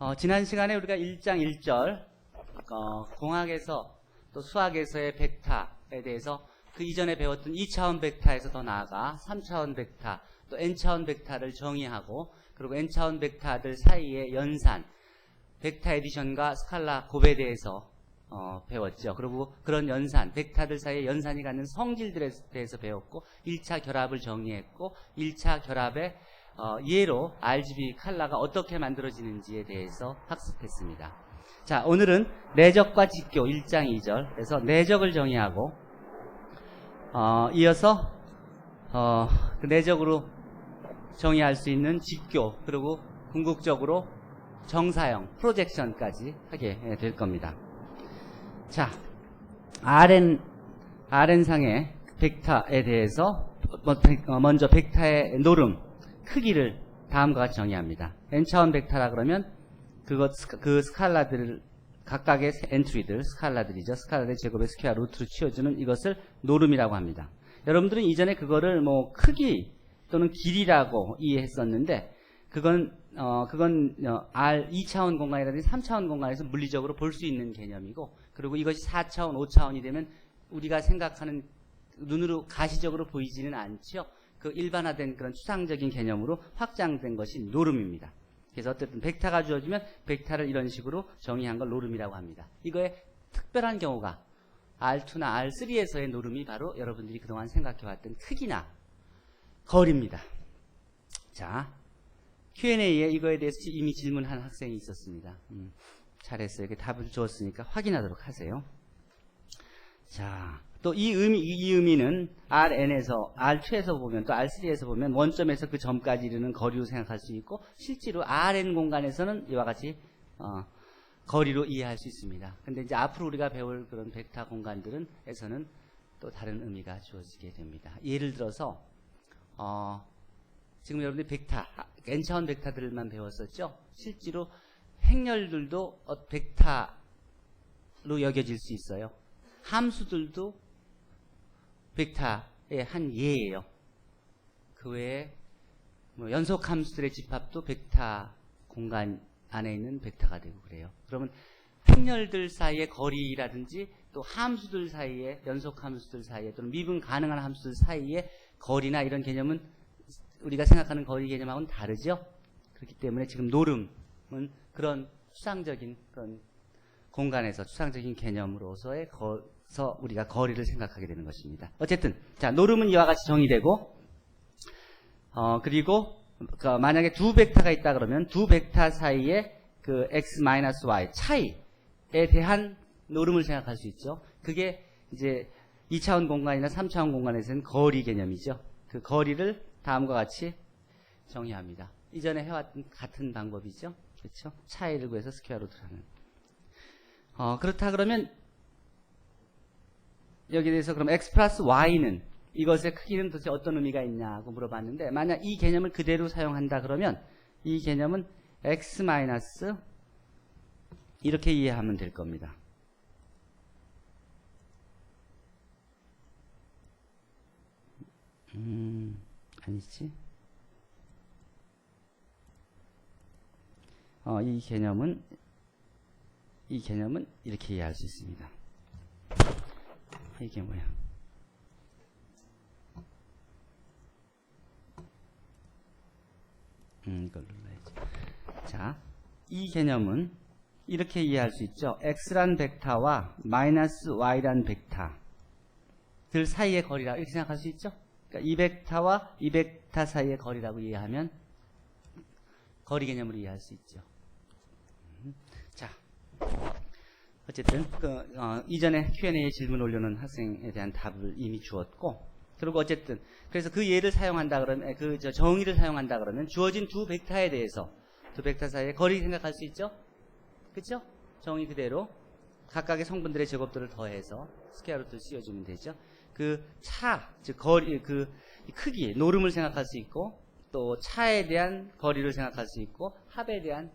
어, 지난 시간에 우리가 1장 1절 어, 공학에서 또 수학에서의 벡타에 대해서 그 이전에 배웠던 2차원 벡타에서 더 나아가 3차원 벡타 또 n차원 벡타를 정의하고 그리고 n차원 벡타들 사이의 연산 벡타 에디션과 스칼라 곱에 대해서 어, 배웠죠. 그리고 그런 연산, 벡타들 사이의 연산이 갖는 성질들에 대해서 배웠고 1차 결합을 정리했고 1차 결합의 어, 예로 RGB 칼라가 어떻게 만들어지는지에 대해서 학습했습니다. 자, 오늘은 내적과 직교 1장 2절. 그래서 내적을 정의하고 어, 이어서 어, 그 내적으로 정의할 수 있는 직교 그리고 궁극적으로 정사형 프로젝션까지 하게 예, 될 겁니다. 자, RN RN상의 벡타에 대해서 어, 먼저 벡타의 노름 크기를 다음과 같이 정의합니다. n차원 벡타라 그러면 그것 그 스칼라들 각각의 엔트리들 스칼라들이죠. 스칼라의 제곱의 스퀘어 루트로 치워주는 이것을 노름이라고 합니다. 여러분들은 이전에 그거를 뭐 크기 또는 길이라고 이해했었는데 그건 어 그건 어, R 2차원 공간이라든지 3차원 공간에서 물리적으로 볼 수 있는 개념이고 그리고 이것이 4차원, 5차원이 되면 우리가 생각하는 눈으로 가시적으로 보이지는 않죠. 그 일반화된 그런 추상적인 개념으로 확장된 것이 노름입니다. 그래서 어쨌든 벡타가 주어지면 벡타를 이런 식으로 정의한 걸 노름이라고 합니다. 이거의 특별한 경우가 R2나 R3에서의 노름이 바로 여러분들이 그동안 생각해왔던 크기나 거리입니다. 자, Q&A에 이거에 대해서 이미 질문한 학생이 있었습니다. 음, 잘했어요. 이렇게 답을 주었으니까 확인하도록 하세요. 자, 또 이 의미, 이 의미는 Rn에서, R2에서 보면, 또 R3에서 보면 원점에서 그 점까지 이르는 거리로 생각할 수 있고, 실제로 Rn 공간에서는 이와 같이, 어, 거리로 이해할 수 있습니다. 근데 이제 앞으로 우리가 배울 그런 벡타 공간들은, 에서는 또 다른 의미가 주어지게 됩니다. 예를 들어서, 어, 지금 여러분들이 벡타, n차원 벡타들만 배웠었죠? 실제로 행렬들도 어, 벡타로 여겨질 수 있어요. 함수들도 벡타의 한 예예요. 그 외에 뭐 연속 함수들의 집합도 벡타 공간 안에 있는 벡타가 되고 그래요. 그러면 행렬들 사이의 거리라든지 또 함수들 사이에 연속 함수들 사이에 또는 미분 가능한 함수들 사이의 거리나 이런 개념은 우리가 생각하는 거리 개념하고는 다르죠. 그렇기 때문에 지금 노름은 그런 추상적인 그런 공간에서 추상적인 개념으로서의 거 서 우리가 거리를 생각하게 되는 것입니다. 어쨌든 자 노름은 이와 같이 정의되고 어 그리고 그 만약에 두 벡터가 있다 그러면 두 벡터 사이의 그 x y 차이에 대한 노름을 생각할 수 있죠. 그게 이제 2차원 공간이나 3차원 공간에서는 거리 개념이죠. 그 거리를 다음과 같이 정의합니다. 이전에 해왔던 같은 방법이죠. 그렇죠? 차이를 구해서 스퀘어 루트를 하는. 어, 그렇다 그러면 여기에 대해서 그럼 x 플러스 y는 이것의 크기는 도대체 어떤 의미가 있냐고 물어봤는데 만약 이 개념을 그대로 사용한다 그러면 이 개념은 x 마이너스 이렇게 이해하면 될 겁니다. 음, 아니지. 어, 이 개념은 이 개념은 이렇게 이해할 수 있습니다. 이게 뭐야? 음, 이걸 눌러야지. 자, 이 개념은 이렇게 이해할 수 있죠. x란 벡터와 마이너스 y란 벡터들 사이의 거리라 이렇게 생각할 수 있죠. 그러니까 이 벡터와 이 벡터 사이의 거리라고 이해하면 거리 개념으로 이해할 수 있죠. 음, 자, 어쨌든 그, 어, 이전에 Q&A 질문 올려놓은 학생에 대한 답을 이미 주었고 그리고 어쨌든 그래서 그 예를 사용한다 그러면 그저 정의를 사용한다 그러면 주어진 두 벡터에 대해서 두 벡터 사이의 거리 생각할 수 있죠? 그렇죠? 정의 그대로 각각의 성분들의 제곱들을 더해서 스퀘어 루트를 씌워주면 되죠. 그 차, 즉 거리, 그 크기, 노름을 생각할 수 있고 또 차에 대한 거리를 생각할 수 있고 합에 대한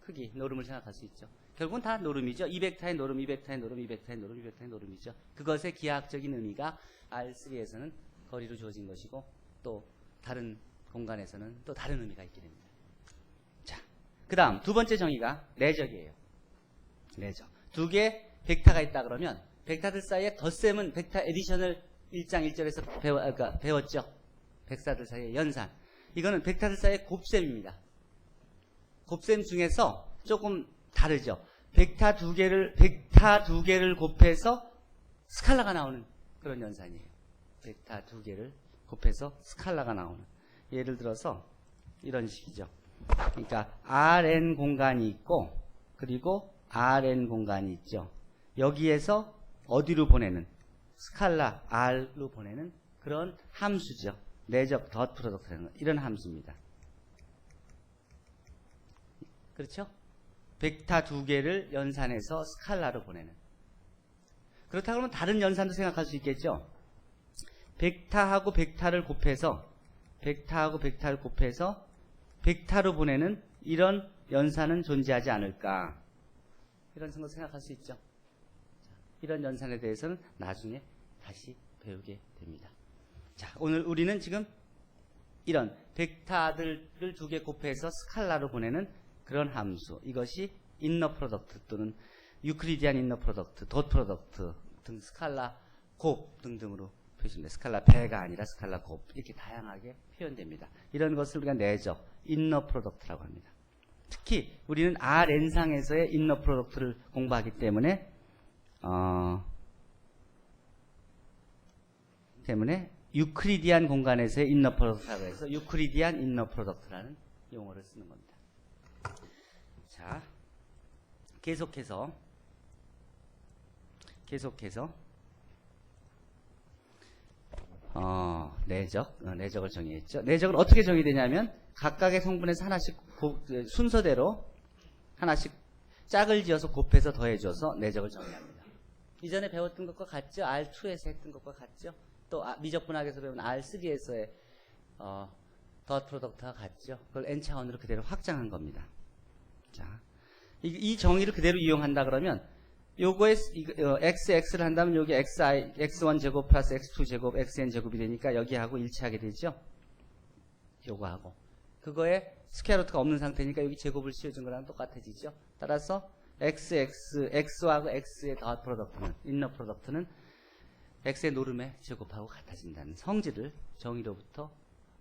크기, 노름을 생각할 수 있죠. 결국은 다 노름이죠. 200타의 노름, 200타의 노름, 200타의 노름, 200타의 노름이죠. 그것의 기하학적인 의미가 R3에서는 거리로 주어진 것이고 또 다른 공간에서는 또 다른 의미가 있게 됩니다. 자, 그 다음 두 번째 정의가 내적이에요. 내적. 두 개 벡터가 있다 그러면 벡터들 사이에 덧셈은 벡터 에디션을 1장 1절에서 배워, 아, 그러니까 배웠죠. 벡터들 사이의 연산. 이거는 벡터들 사이의 곱셈입니다. 곱셈 중에서 조금 다르죠. 벡터 두 개를 벡터 두 개를 곱해서 스칼라가 나오는 그런 연산이에요. 벡터 두 개를 곱해서 스칼라가 나오는. 예를 들어서 이런 식이죠. 그러니까 Rn 공간이 있고 그리고 Rn 공간이 있죠. 여기에서 어디로 보내는 스칼라 R로 보내는 그런 함수죠. 내적 덧 프로덕트라는 거. 이런 함수입니다. 그렇죠? 벡터 두 개를 연산해서 스칼라로 보내는. 그렇다 그러면 다른 연산도 생각할 수 있겠죠? 벡터하고 벡터를 곱해서 벡터하고 벡터를 곱해서 벡터로 보내는 이런 연산은 존재하지 않을까? 이런 생각 생각할 수 있죠. 자, 이런 연산에 대해서는 나중에 다시 배우게 됩니다. 자, 오늘 우리는 지금 이런 벡터들을 두 개 곱해서 스칼라로 보내는 그런 함수. 이것이 인너 프로덕트 또는 유클리디안 인너 프로덕트, 덧 프로덕트 등 스칼라 곱 등등으로 표시됩니다. 스칼라 배가 아니라 스칼라 곱 이렇게 다양하게 표현됩니다. 이런 것을 우리가 내적 인너 프로덕트라고 합니다. 특히 우리는 Rn상에서의 인너 프로덕트를 공부하기 때문에 어, 때문에 유클리디안 공간에서의 인너 프로덕트라고 해서 유클리디안 인너 프로덕트라는 용어를 쓰는 겁니다. 자, 계속해서 계속해서 어, 내적, 어, 내적을 정의했죠. 내적은 어떻게 정의되냐면 각각의 성분에서 하나씩 고- 그 순서대로 하나씩 짝을 지어서 곱해서 더해줘서 내적을 정의합니다. 이전에 배웠던 것과 같죠? R2에서 했던 것과 같죠? 또 아- 미적분학에서 배운 R3에서의 어, 덧 프로덕트와 같죠? 그걸 n 차원으로 그대로 확장한 겁니다. 자, 이, 이 정의를 그대로 이용한다 그러면 요거에 어, x x를 한다면 여기 xi x1 제곱 플러스 x2 제곱 xn 제곱이 되니까 여기하고 일치하게 되죠. 요거하고 그거에 스퀘어 루트가 없는 상태니까 여기 제곱을 씌워준 거랑 똑같아지죠. 따라서 x x x하고 x의 덧 프로덕트는 인너 프로덕트는 x의 노름의 제곱하고 같아진다는 성질을 정의로부터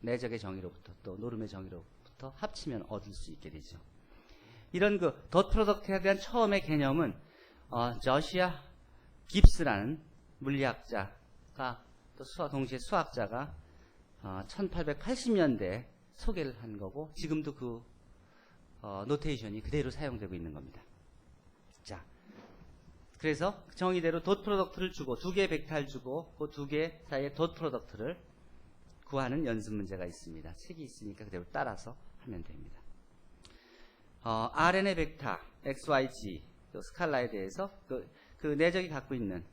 내적의 정의로부터 또 노름의 정의로부터 합치면 얻을 수 있게 되죠. 이런 그덧 프로덕트에 대한 처음의 개념은 어, 저시아 깁스라는 물리학자가 또 수학 동시에 수학자가 어, 1880년대 소개를 한 거고 지금도 그 어, 노테이션이 그대로 사용되고 있는 겁니다. 자, 그래서 정의대로 덧 프로덕트를 주고 두 개의 벡터를 주고 그 두 개 사이의 덧 프로덕트를 구하는 연습 문제가 있습니다. 책이 있으니까 그대로 따라서 하면 됩니다. 어, RN의 벡터 XYG 또 스칼라에 대해서 그, 그 내적이 갖고 있는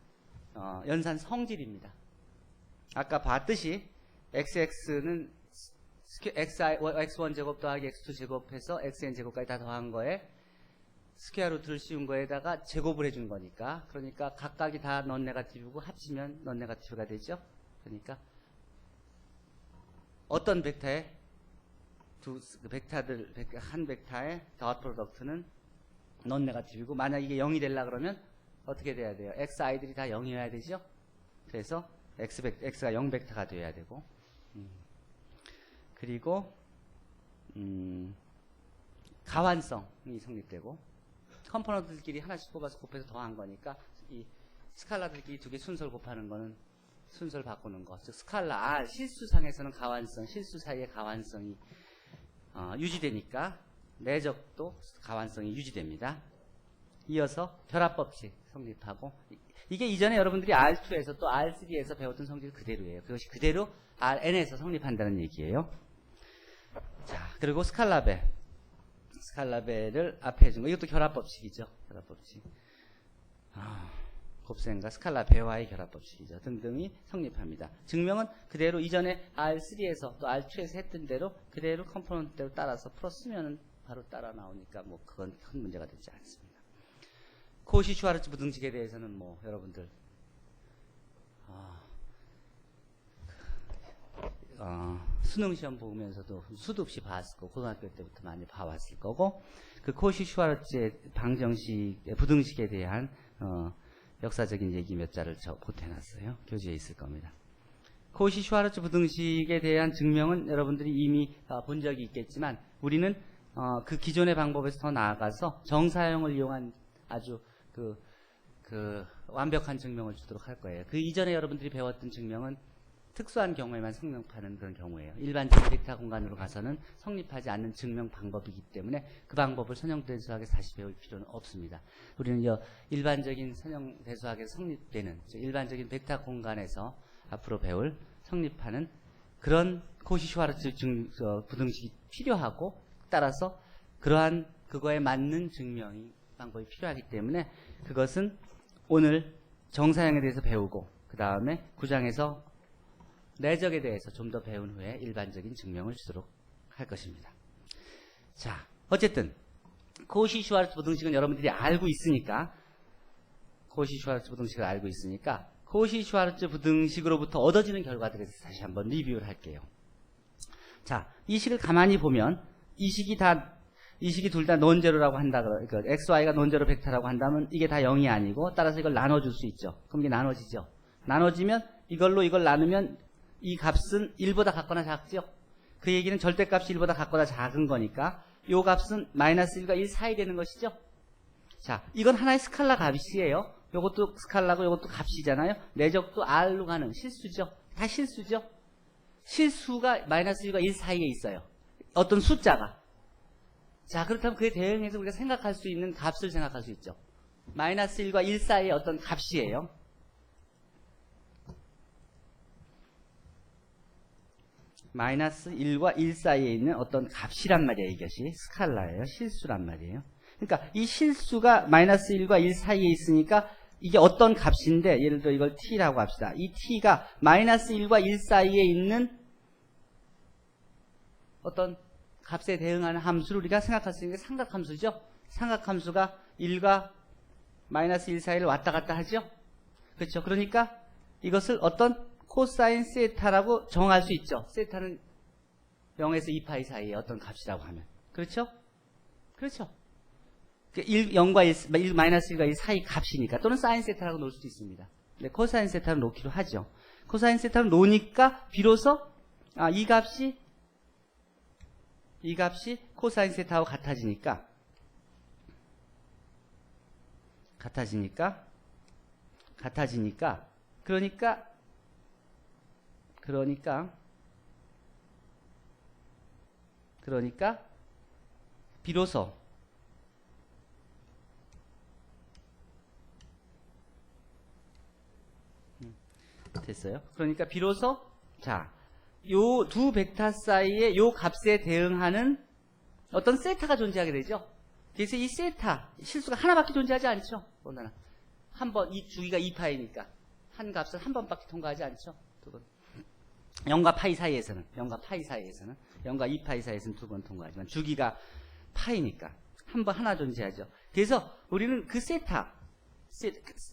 어, 연산 성질입니다. 아까 봤듯이 XX는 XI, X1 제곱 더하기 X2 제곱해서 XN 제곱까지 다 더한 거에 스퀘어 루트를 씌운 거에다가 제곱을 해준 거니까 그러니까 각각이 다 넌 네가티브고 합치면 넌 네가티브가 되죠. 그러니까 어떤 벡터의 두그 벡터들 벡- 한 벡터의 덧 프로덕트는 넌 네가티브고 만약 이게 0이 되려 그러면 어떻게 돼야 돼요? xi들이 다 0이어야 되죠? 그래서 x 벡 x가 0 벡터가 돼야 되고 음. 그리고 음, 가완성이 성립되고 컴포넌트들끼리 하나씩 뽑아서 곱해서 더한 거니까 이 스칼라들끼리 두 개 순서를 곱하는 거는 순서를 바꾸는 거. 즉 스칼라 R 실수상에서는 가완성, 실수 사이의 가완성이 어, 유지되니까 내적도 가완성이 유지됩니다. 이어서 결합법칙 성립하고 이- 이게 이전에 여러분들이 R2에서 또 R3에서 배웠던 성질 그대로예요. 그것이 그대로 RN에서 성립한다는 얘기예요. 자, 그리고 스칼라벨. 스칼라벨을 앞에 해준 거. 이것도 결합법칙이죠. 결합법칙. 아, 곱셈과 스칼라 배화의 결합법칙이죠. 등등이 성립합니다. 증명은 그대로 이전에 R3에서 또 R2에서 했던 대로 그대로 컴포넌트대로 따라서 풀었으면 바로 따라 나오니까 뭐 그건 큰 문제가 되지 않습니다. 코시 슈와르츠 부등식에 대해서는 뭐 여러분들 아, 어, 수능 시험 보면서도 수도 없이 봤을 거고 고등학교 때부터 많이 봐왔을 거고 그 코시 슈와르츠의 방정식 부등식에 대한 어, 역사적인 얘기 몇 자를 저 보태놨어요. 교재에 있을 겁니다. 코시 슈와르츠 부등식에 대한 증명은 여러분들이 이미 어, 본 적이 있겠지만 우리는 어, 그 기존의 방법에서 더 나아가서 정사형을 이용한 아주 그, 그 완벽한 증명을 주도록 할 거예요. 그 이전에 여러분들이 배웠던 증명은 특수한 경우에만 성립하는 그런 경우예요. 일반적인 벡터 공간으로 가서는 성립하지 않는 증명 방법이기 때문에 그 방법을 선형대수학에서 다시 배울 필요는 없습니다. 우리는 여 일반적인 선형대수학에서 성립되는 즉 일반적인 벡터 공간에서 앞으로 배울 성립하는 그런 코시 슈와르츠 증, 어, 부등식이 필요하고 따라서 그러한 그거에 맞는 증명이 방법이 필요하기 때문에 그것은 오늘 정사형에 대해서 배우고 그 다음에 구장에서 내적에 대해서 좀 더 배운 후에 일반적인 증명을 주도록 할 것입니다. 자, 어쨌든 코시 슈와르츠 부등식은 여러분들이 알고 있으니까 코시 슈와르츠 부등식을 알고 있으니까 코시 슈와르츠 부등식으로부터 얻어지는 결과들에 대해서 다시 한번 리뷰를 할게요. 자, 이 식을 가만히 보면 이 식이 다, 이 식이 둘 다 논제로라고 한다, 그러니까 XY가 논제로 벡터라고 한다면 이게 다 0이 아니고 따라서 이걸 나눠줄 수 있죠. 그럼 이게 나눠지죠. 나눠지면 이걸로 이걸 나누면 이 값은 1보다 같거나 작죠. 그 얘기는 절대값이 1보다 같거나 작은 거니까 요 값은 마이너스 1과 1 사이 되는 것이죠. 자, 이건 하나의 스칼라 값이에요. 요것도 스칼라고 요것도 값이잖아요. 내적도 R로 가는 실수죠. 다 실수죠. 실수가 마이너스 1과 1 사이에 있어요. 어떤 숫자가. 자, 그렇다면 그에 대응해서 우리가 생각할 수 있는 값을 생각할 수 있죠. 마이너스 1과 1 사이의 어떤 값이에요. 마이너스 1과 1 사이에 있는 어떤 값이란 말이에요. 이것이 스칼라예요. 실수란 말이에요. 그러니까 이 실수가 마이너스 1과 1 사이에 있으니까 이게 어떤 값인데 예를 들어 이걸 t라고 합시다. 이 t가 마이너스 1과 1 사이에 있는 어떤 값에 대응하는 함수를 우리가 생각할 수 있는 게 삼각함수죠. 삼각함수가 1과 마이너스 1 사이를 왔다 갔다 하죠. 그렇죠. 그러니까 이것을 어떤 코사인 세타라고 정할 수 있죠. 세타는 0에서 2파이 사이의 어떤 값이라고 하면. 그렇죠? 그렇죠. 1, 0과 1, 1, 마이너스 1과 1 사이 값이니까 또는 사인 세타라고 놓을 수도 있습니다. 네, 코사인 세타를 놓기로 하죠. 코사인 세타를 놓으니까 비로소 아, 이 값이 이 값이 코사인 세타하고 같아지니까 같아지니까 같아지니까 그러니까 그러니까 그러니까 비로소 음, 됐어요. 그러니까 비로소 자, 요 두 벡터 사이의 요 값에 대응하는 어떤 세타가 존재하게 되죠. 그래서 이 세타 실수가 하나밖에 존재하지 않죠. 보나 한번 이 주기가 2파이니까 한 값을 한 번밖에 통과하지 않죠. 두 번. 0과 파이 사이에서는 0과 파이 사이에서는 0과 2파이 사이에서는 두 번 통과하지만 주기가 파이니까 한 번 하나 존재하죠. 그래서 우리는 그 세타 세-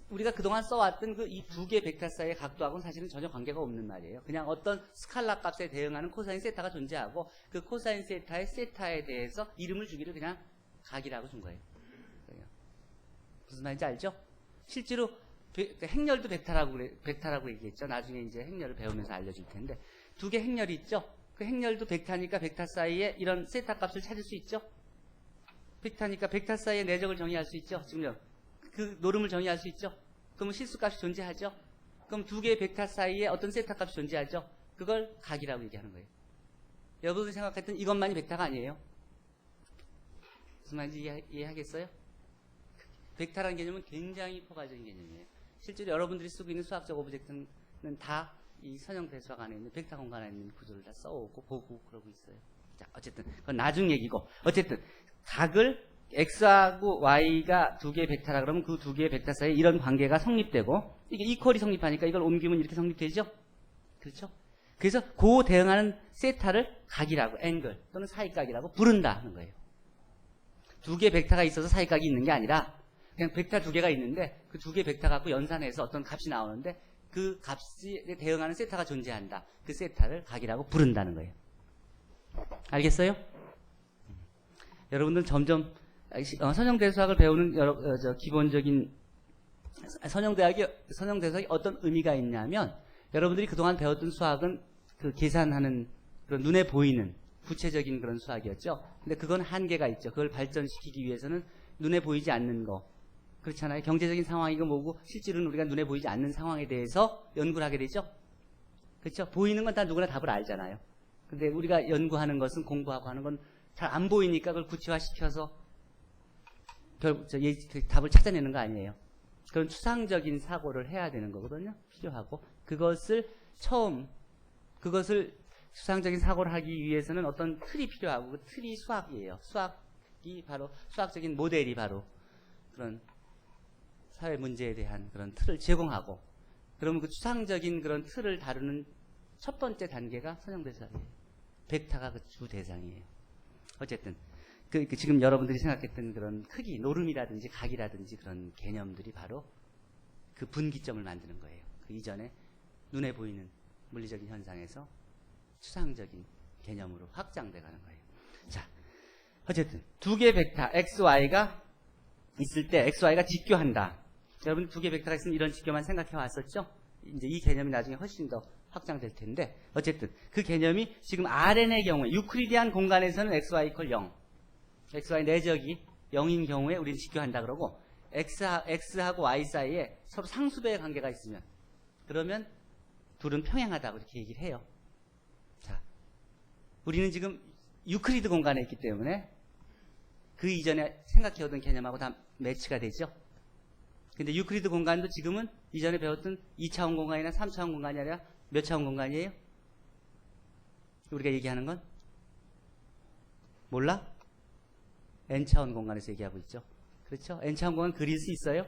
우리가 그동안 써왔던 그 이 두 개 벡터 사이의 각도하고는 사실은 전혀 관계가 없는 말이에요. 그냥 어떤 스칼라 값에 대응하는 코사인 세타가 존재하고 그 코사인 세타의 세타에 대해서 이름을 주기를 그냥 각이라고 준 거예요. 무슨 말인지 알죠? 실제로 베- 그 행렬도 벡터라고 그래, 벡터라고 얘기했죠. 나중에 이제 행렬을 배우면서 알려줄 텐데 두 개 행렬이 있죠. 그 행렬도 벡터니까 벡터 사이에 이런 세타 값을 찾을 수 있죠. 벡터니까 벡터 사이의 내적을 정의할 수 있죠. 지금 그 노름을 정의할 수 있죠. 그러면 실수값이 존재하죠. 그럼 두 개의 벡터 사이에 어떤 세타 값이 존재하죠. 그걸 각이라고 얘기하는 거예요. 여러분들이 생각했던 이것만이 벡터가 아니에요. 무슨 말인지 이해, 이해하겠어요? 벡터라는 개념은 굉장히 포괄적인 개념이에요. 실제로 여러분들이 쓰고 있는 수학적 오브젝트는 다 이 선형 대수학 안에 있는 벡터 공간 안에 있는 구조를 다 써오고 보고 그러고 있어요. 자, 어쨌든 그건 나중 얘기고 어쨌든 각을 x하고 y가 두 개의 벡터라 그러면 그 두 개의 벡터 사이에 이런 관계가 성립되고 이게 이퀄이 성립하니까 이걸 옮기면 이렇게 성립되죠? 그렇죠? 그래서 그 대응하는 세타를 각이라고 앵글 또는 사이각이라고 부른다 하는 거예요. 두 개의 벡터가 있어서 사이각이 있는 게 아니라 그냥 벡터 두 개가 있는데 그 두 개의 벡터 갖고 연산해서 어떤 값이 나오는데 그 값에 대응하는 세타가 존재한다. 그 세타를 각이라고 부른다는 거예요. 알겠어요? 여러분들 점점 어, 선형대 수학을 배우는 여러, 어, 저 기본적인 선형대학이 선형대수학이 어떤 의미가 있냐면 여러분들이 그동안 배웠던 수학은 그 계산하는 그런 눈에 보이는 구체적인 그런 수학이었죠. 근데 그건 한계가 있죠. 그걸 발전시키기 위해서는 눈에 보이지 않는 거. 그렇잖아요. 경제적인 상황이고 뭐고 실제로는 우리가 눈에 보이지 않는 상황에 대해서 연구를 하게 되죠. 그렇죠? 보이는 건 다 누구나 답을 알잖아요. 근데 우리가 연구하는 것은 공부하고 하는 건 잘 안 보이니까 그걸 구체화시켜서 결, 저, 예, 그 답을 찾아내는 거 아니에요. 그런 추상적인 사고를 해야 되는 거거든요. 필요하고 그것을 처음 그것을 추상적인 사고를 하기 위해서는 어떤 틀이 필요하고 그 틀이 수학이에요. 수학이 바로 수학적인 모델이 바로 그런 사회 문제에 대한 그런 틀을 제공하고 그러면 그 추상적인 그런 틀을 다루는 첫 번째 단계가 선형대사예요. 벡터가 그 주 대상이에요. 어쨌든 그, 그 지금 여러분들이 생각했던 그런 크기, 노름이라든지 각이라든지 그런 개념들이 바로 그 분기점을 만드는 거예요. 그 이전에 눈에 보이는 물리적인 현상에서 추상적인 개념으로 확장돼 가는 거예요. 자, 어쨌든 두 개의 벡터 x, y가 있을 때 x, y가 직교한다. 여러분 두 개의 벡터가 있으면 이런 직교만 생각해 왔었죠? 이제 이 개념이 나중에 훨씬 더 확장될 텐데 어쨌든 그 개념이 지금 RN의 경우에 유클리디안 공간에서는 x, y 이퀄 0 x, y 내적이 0인 경우에 우리는 직교한다 그러고 x, x하고 y 사이에 서로 상수배의 관계가 있으면 그러면 둘은 평행하다고 이렇게 얘기를 해요. 자, 우리는 지금 유클리드 공간에 있기 때문에 그 이전에 생각해오던 개념하고 다 매치가 되죠. 근데 유클리드 공간도 지금은 이전에 배웠던 2차원 공간이나 3차원 공간이 아니라 몇 차원 공간이에요? 우리가 얘기하는 건? 몰라? n차원 공간에서 얘기하고 있죠. 그렇죠? n차원 공간 그릴 수 있어요?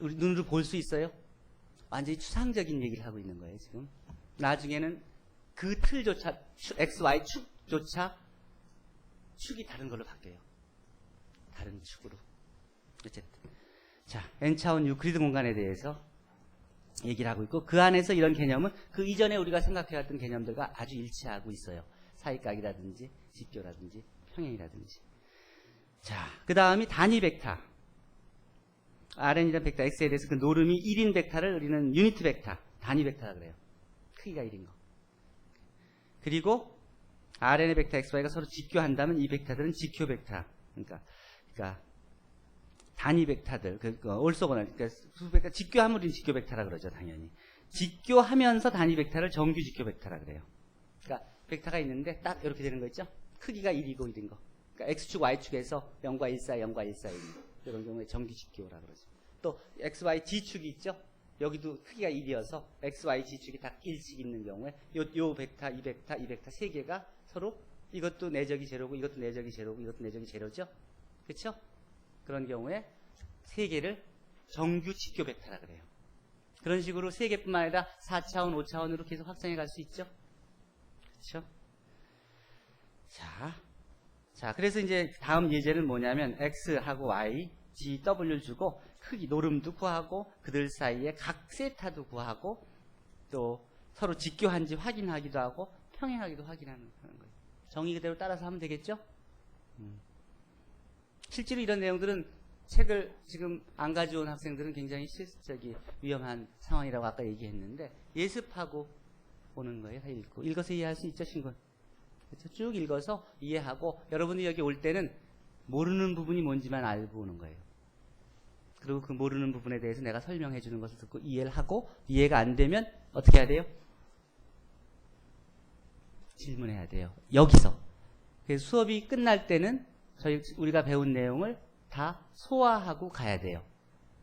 우리 눈으로 볼 수 있어요? 완전히 추상적인 얘기를 하고 있는 거예요, 지금. 나중에는 그 틀조차, x, y 축조차 축이 다른 걸로 바뀌어요. 다른 축으로. 어쨌든. 자, n차원 유클리드 공간에 대해서 얘기를 하고 있고, 그 안에서 이런 개념은 그 이전에 우리가 생각해왔던 개념들과 아주 일치하고 있어요. 사이각이라든지, 직교라든지, 평행이라든지. 자, 그 다음이 단위 벡터. RN이라는 벡터 X에 대해서 그 노름이 1인 벡터를 우리는 유니트 벡터, 단위 벡터라 그래요. 크기가 1인 거. 그리고 RN의 벡터 XY가 서로 직교한다면 이 벡터들은 직교 벡터. 그러니까, 그러니까 단위 벡터들, 그, 그 올소거나, 그러니까 수 벡터, 직교하면 우리는 직교 벡터라 그러죠, 당연히. 직교하면서 단위 벡터를 정규 직교 벡터라 그래요. 그러니까 벡터가 있는데 딱 이렇게 되는 거 있죠? 크기가 1이고 1인 거. 그러니까 X축, Y축에서 0과 1 사이, 0과 1 사이 있는 이런 경우에 정규 직교라 그러죠. 또 X, Y, G축이 있죠? 여기도 크기가 1이어서 X, Y, G축이 다 1씩 있는 경우에 요, 요 벡터, 이 벡터, 이 벡터 세 개가 서로 이것도 내적이 제로고 이것도 내적이 제로고 이것도 내적이 제로죠? 그렇죠? 그런 경우에 세 개를 정규 직교 벡터라 그래요. 그런 식으로 세 개뿐만 아니라 4차원, 5차원으로 계속 확장해 갈 수 있죠? 그렇죠? 자, 자, 그래서 이제 다음 예제는 뭐냐면 x하고 y, g, w 주고 크기 노름도 구하고 그들 사이에 각 세타도 구하고 또 서로 직교한지 확인하기도 하고 평행하기도 확인하는 그런 거예요. 정의 그대로 따라서 하면 되겠죠? 음. 실제로 이런 내용들은 책을 지금 안 가져온 학생들은 굉장히 실질적이 위험한 상황이라고 아까 얘기했는데 예습하고 오는 거예요. 다 읽고 읽어서 이해할 수 있죠, 신군? 그렇죠? 쭉 읽어서 이해하고 여러분이 여기 올 때는 모르는 부분이 뭔지만 알고 오는 거예요. 그리고 그 모르는 부분에 대해서 내가 설명해 주는 것을 듣고 이해를 하고 이해가 안 되면 어떻게 해야 돼요? 질문해야 돼요. 여기서. 그래서 수업이 끝날 때는 저희 우리가 배운 내용을 다 소화하고 가야 돼요.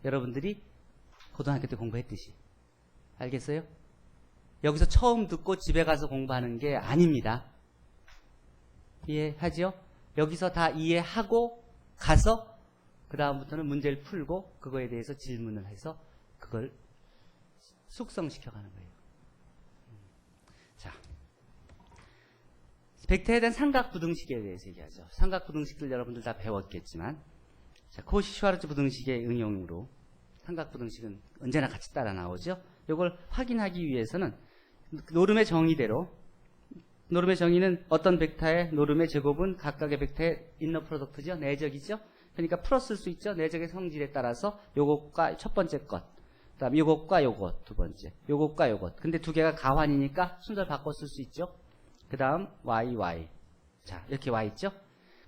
여러분들이 고등학교 때 공부했듯이. 알겠어요? 여기서 처음 듣고 집에 가서 공부하는 게 아닙니다. 이해하죠? 여기서 다 이해하고 가서 그 다음부터는 문제를 풀고 그거에 대해서 질문을 해서 그걸 숙성시켜 가는 거예요. 자, 벡터에 대한 삼각부등식에 대해서 얘기하죠. 삼각부등식들 여러분들 다 배웠겠지만 자, 코시 슈와르츠 부등식의 응용으로 삼각부등식은 언제나 같이 따라 나오죠. 이걸 확인하기 위해서는 노름의 정의대로 노름의 정의는 어떤 벡터의 노름의 제곱은 각각의 벡터의 인너 프로덕트죠. 내적이죠. 그러니까 풀었을 수 있죠. 내적의 성질에 따라서 요것과 첫 번째 것. 그다음 요것과 요것 두 번째. 요것과 요것. 근데 두 개가 가환이니까 순서를 쓸수 있죠. 그 다음 y y. 자, 이렇게 와 있죠.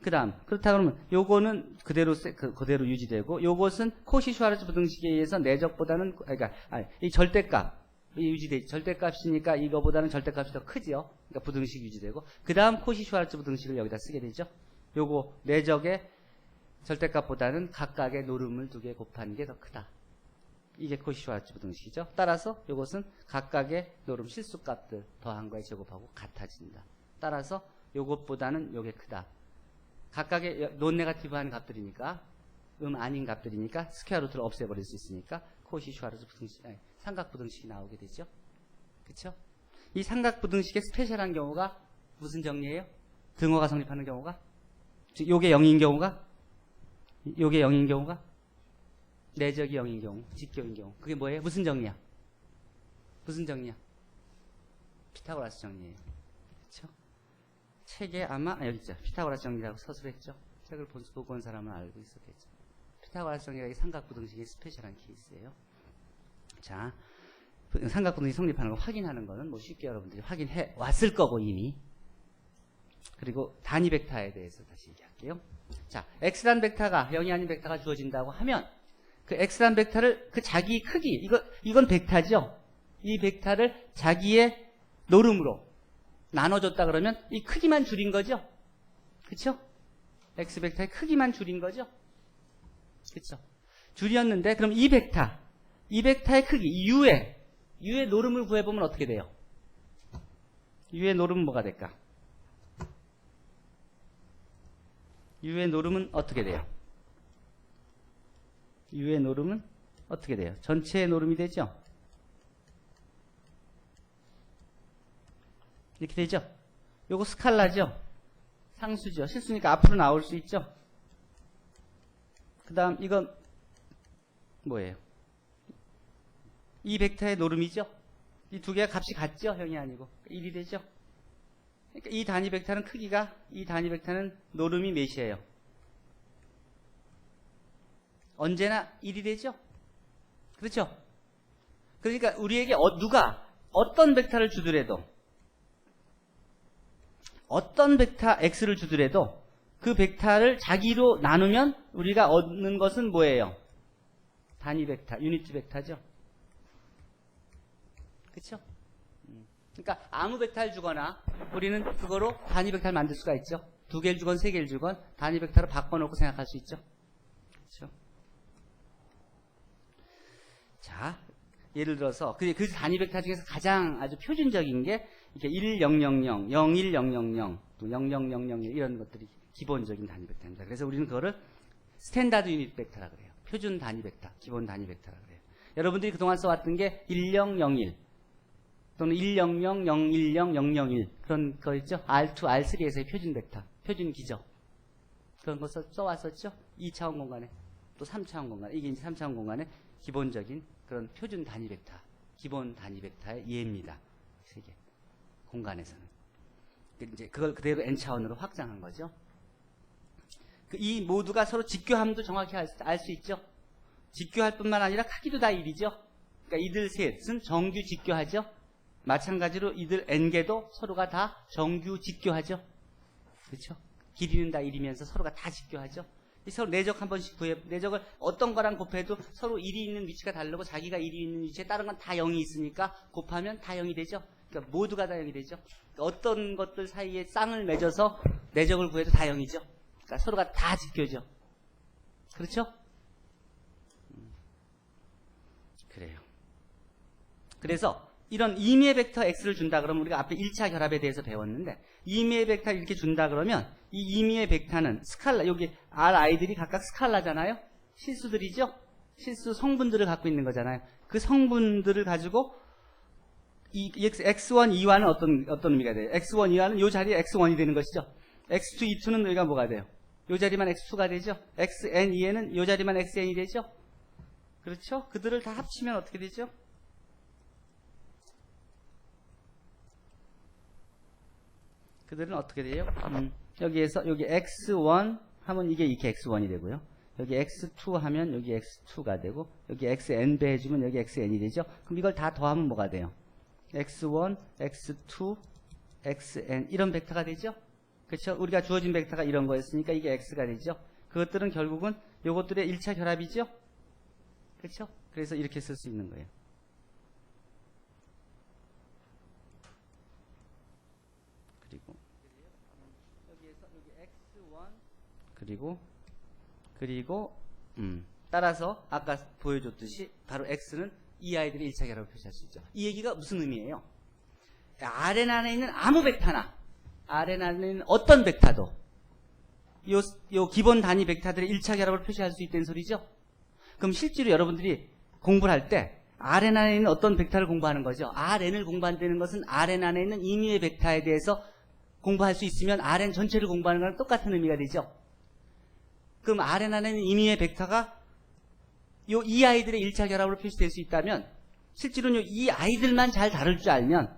그 다음 그렇다 그러면 요거는 그대로 세- 그, 그대로 유지되고 요것은 코시 슈아르츠 부등식에 의해서 내적보다는 그러니까 아니, 이 절대값 이 유지돼 절대값이니까 이거보다는 절대값이 더 크지요. 그러니까 부등식 유지되고 그 다음 코시 슈아르츠 부등식을 여기다 쓰게 되죠. 요거 내적의 절대값보다는 각각의 노름을 두 개 곱하는 게더 크다. 이게 코시 슈아르츠 부등식이죠. 따라서 요것은 각각의 노름 실수값들 더한 거에 제곱하고 같아진다. 따라서 요것보다는 요게 크다. 각각의 논 네가티브한 값들이니까 음 아닌 값들이니까 스퀘어 루트를 없애버릴 수 있으니까 코시 슈아르츠 부등식 아니, 삼각 부등식이 나오게 되죠. 그렇죠? 이 삼각 부등식의 스페셜한 경우가 무슨 정리예요? 등호가 성립하는 경우가 즉 요게 0인 경우가 요게 0인 경우가 내적이 0인 경우 직교인 경우 그게 뭐예요? 무슨 정리야? 무슨 정리야? 피타고라스 정리예요. 그렇죠? 책에 아마 아, 여기 있죠. 피타고라스 정리라고 서술했죠. 책을 본- 보고 온 사람은 알고 있었겠죠. 피타고라스 정리가 이 삼각부등식의 스페셜한 케이스예요. 자, 삼각부등식 성립하는 거 확인하는 거는 뭐 쉽게 여러분들이 확인해 왔을 거고 이미. 그리고 단위 벡터에 대해서 다시 얘기할게요. 자, x란 벡터가 0이 아닌 벡터가 주어진다고 하면 그 x란 벡터를 그 자기 크기 이거 이건 벡터죠. 이 벡터를 자기의 노름으로 나눠줬다 그러면 이 크기만 줄인 거죠? 그쵸? x 벡터의 크기만 줄인 거죠? 그쵸? 줄였는데 그럼 이 벡터, 이 벡터의 크기, 이 u의 u의 노름을 구해보면 어떻게 돼요? u의 노름은 뭐가 될까? u의 노름은 어떻게 돼요? U의 노름은 어떻게 돼요? 전체의 노름이 되죠? 이렇게 되죠? 요거 스칼라죠? 상수죠? 실수니까 앞으로 나올 수 있죠? 그 다음 이건 뭐예요? 이 벡터의 노름이죠? 이 두 개가 값이 같죠? 형이 아니고 1이 되죠? 그러니까 이 단위 벡터는 크기가 이 단위 벡터는 노름이 몇이에요? 언제나 1이 되죠? 그렇죠? 그러니까 우리에게 어- 누가 어떤 벡터를 주더라도 어떤 벡터 x를 주더라도 그 벡터를 자기로 나누면 우리가 얻는 것은 뭐예요? 단위 벡터, 유니트 벡터죠. 그렇죠? 그러니까 아무 벡터를 주거나 우리는 그거로 단위 벡터를 만들 수가 있죠. 두 개를 주건 세 개를 주건 단위 벡터로 바꿔놓고 생각할 수 있죠. 그렇죠? 자, 예를 들어서 그, 그 단위 벡터 중에서 가장 아주 표준적인 게 이렇게 1, 0, 0, 0, 0, 1, 0, 0, 0, 또 0, 0, 0, 0, 1 이런 것들이 기본적인 단위 벡터입니다. 그래서 우리는 그거를 스탠다드 유닛 벡터라 그래요. 표준 단위 벡터, 기본 단위 벡터라 그래요. 여러분들이 그동안 써왔던 게 1, 0, 0, 1 또는 1, 0, 0, 0, 1, 0, 0, 0, 1 그런 거 있죠? R2, R3에서의 표준 벡터, 표준 기저 그런 거 써, 써왔었죠? 2차원 공간에 또 3차원 공간 이게 이제 3차원 공간의 기본적인 그런 표준 단위 벡터, 기본 단위 벡터의 이해입니다. 세 개. 공간에서는. 그 이제 그걸 그대로 n차원으로 확장한 거죠. 그이 모두가 서로 직교함도 정확히 알 수 있죠. 직교할 뿐만 아니라 크기도 다 1이죠. 그러니까 이들 셋은 정규 직교하죠. 마찬가지로 이들 n개도 서로가 다 정규 직교하죠. 그렇죠? 길이는 다 1이면서 서로가 다 직교하죠. 이 서로 내적 한 번씩 구해 내적을 어떤 거랑 곱해도 서로 1이 있는 위치가 다르고 자기가 1이 있는 위치에 다른 건 다 0이 있으니까 곱하면 다 0이 되죠. 그러니까 모두가 다 0이 되죠. 그러니까 어떤 것들 사이에 쌍을 맺어서 내적을 구해도 다 0이죠. 그러니까 서로가 다 직교죠. 그렇죠? 음. 그래요. 그래서 이런 임의 벡터 x를 준다 그러면 우리가 앞에 1차 결합에 대해서 배웠는데 임의 벡터 이렇게 준다 그러면 이 임의 벡터는 스칼라 여기 r i들이 각각 스칼라잖아요. 실수들이죠. 실수 성분들을 갖고 있는 거잖아요. 그 성분들을 가지고 이 x- x1, 2와는 어떤 어떤 의미가 돼요? x1, 2와는 이 자리에 x1이 되는 것이죠. x2, 2는 여기가 뭐가 돼요? 이 자리만 x2가 되죠. xn, 2에는 이 자리만 xn이 되죠. 그렇죠? 그들을 다 합치면 어떻게 되죠? 그들은 어떻게 돼요? 음, 여기에서 여기 x1 하면 이게 이렇게 x1이 되고요. 여기 x2 하면 여기 x2가 되고 여기 xn 배해주면 여기 xn이 되죠. 그럼 이걸 다 더하면 뭐가 돼요? x1, x2, xn 이런 벡터가 되죠. 그렇죠? 우리가 주어진 벡터가 이런 거였으니까 이게 x가 되죠. 그것들은 결국은 요것들의 1차 결합이죠. 그렇죠? 그래서 이렇게 쓸 수 있는 거예요. 그리고 여기에서 여기 x1 그리고 그리고 음, 따라서 아까 보여줬듯이 바로 x는 이 아이들의 1차 결합을 표시할 수 있죠. 이 얘기가 무슨 의미예요? Rn 안에 있는 아무 벡터나 Rn 안에 있는 어떤 벡터도 요, 요 기본 단위 벡터들의 1차 결합을 표시할 수 있다는 소리죠. 그럼 실제로 여러분들이 공부를 할때 Rn 안에 있는 어떤 벡터를 공부하는 거죠. Rn을 공부한다는 것은 Rn 안에 있는 임의의 벡터에 대해서 공부할 수 있으면 Rn 전체를 공부하는 거랑 똑같은 의미가 되죠. 그럼 있는 임의의 벡터가 요 이 아이들의 1차 결합으로 표시될 수 있다면 실제로는 이 아이들만 잘 다룰 줄 알면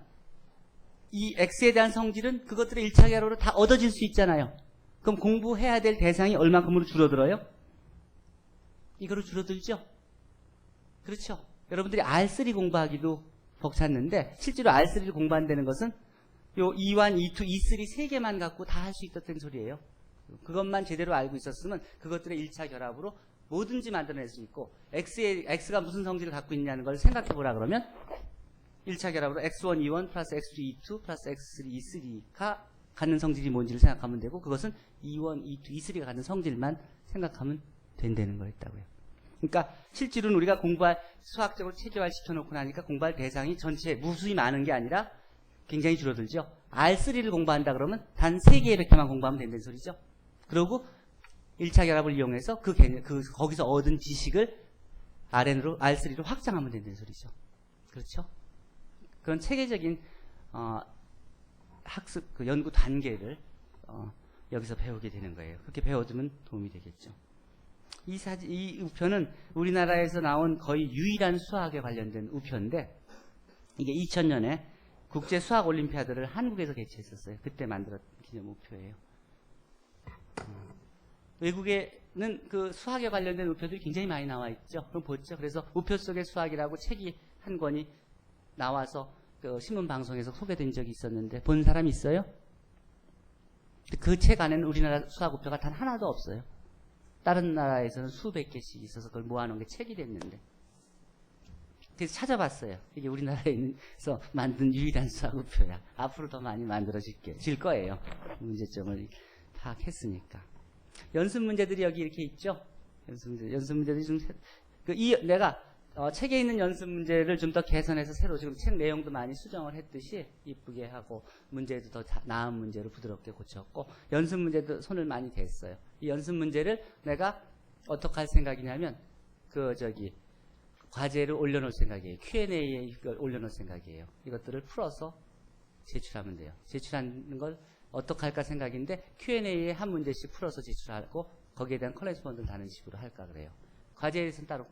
이 X에 대한 성질은 그것들의 1차 결합으로 다 얻어질 수 있잖아요. 그럼 공부해야 될 대상이 얼마큼으로 줄어들어요? 이거로 줄어들죠? 그렇죠. 여러분들이 R3 공부하기도 벅찼는데 실제로 R3를 공부한다는 것은 요 E1, E2, E3 세 개만 갖고 다 할 수 있었던 소리예요. 그것만 제대로 알고 있었으면 그것들의 1차 결합으로 뭐든지 만들어낼 수 있고 X의, X가 무슨 성질을 갖고 있냐는 걸 생각해 보라 그러면 1차 결합으로 X1, E1 플러스 X2, E2 플러스 X3, E3가 갖는 성질이 뭔지를 생각하면 되고 그것은 E1, E2, E3가 갖는 성질만 생각하면 된다는 거였다고요. 그러니까 실제로는 우리가 공부할 수학적으로 체계화 시켜놓고 나니까 공부할 대상이 전체 무수히 많은 게 아니라 굉장히 줄어들죠. R3를 공부한다 그러면 단 3개의 벡터만 공부하면 된다는 소리죠. 그리고 1차 결합을 이용해서 그 개념, 그, 거기서 얻은 지식을 RN으로, R3로 확장하면 된다는 소리죠. 그렇죠? 그런 체계적인, 어, 학습, 그 연구 단계를, 어, 여기서 배우게 되는 거예요. 그렇게 배워두면 도움이 되겠죠. 이 사진, 이 우표는 우리나라에서 나온 거의 유일한 수학에 관련된 우표인데, 이게 2000년에 국제 수학 올림피아드를 한국에서 개최했었어요. 그때 만들었던 기념 우표예요. 어, 외국에는 그 수학에 관련된 우표들이 굉장히 많이 나와 있죠. 그럼 보죠. 그래서 우표 속의 수학이라고 책이 한 권이 나와서 그 신문 방송에서 소개된 적이 있었는데 본 사람 있어요? 그 책 안에는 우리나라 수학 우표가 단 하나도 없어요. 다른 나라에서는 수백 개씩 있어서 그걸 모아놓은 게 책이 됐는데. 그래서 찾아봤어요. 이게 우리나라에서 만든 유일한 수학 우표야. 앞으로 더 많이 만들어질게. 질 거예요. 문제점을 파악했으니까. 연습 문제들이 여기 이렇게 있죠? 연습 문제, 연습 문제들이 좀, 새- 그, 이, 내가, 어, 책에 있는 연습 문제를 좀 더 개선해서 새로 지금 책 내용도 많이 수정을 했듯이 이쁘게 하고 문제도 더 자- 나은 문제로 부드럽게 고쳤고 연습 문제도 손을 많이 댔어요. 이 연습 문제를 내가 어떻게 할 생각이냐면 그 저기 과제를 올려놓을 생각이에요. Q&A에 올려놓을 생각이에요. 이것들을 풀어서 제출하면 돼요. 제출하는 걸 어떻게 할까 생각인데 Q&A에 한 문제씩 풀어서 제출하고 거기에 대한 커레스폰드를 다는 식으로 할까 그래요. 과제에 대해서는 따로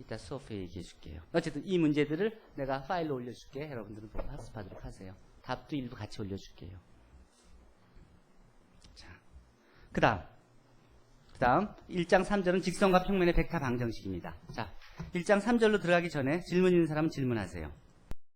이따 수업에 얘기해 줄게요. 어쨌든 이 문제들을 내가 파일로 올려줄게. 여러분들은 보고 학습하도록 하세요. 답도 일부 같이 올려줄게요. 자, 그 다음. 그 다음, 1장 3절은 직선과 평면의 벡터 방정식입니다. 자, 1장 3절로 들어가기 전에 질문 있는 사람은 질문하세요.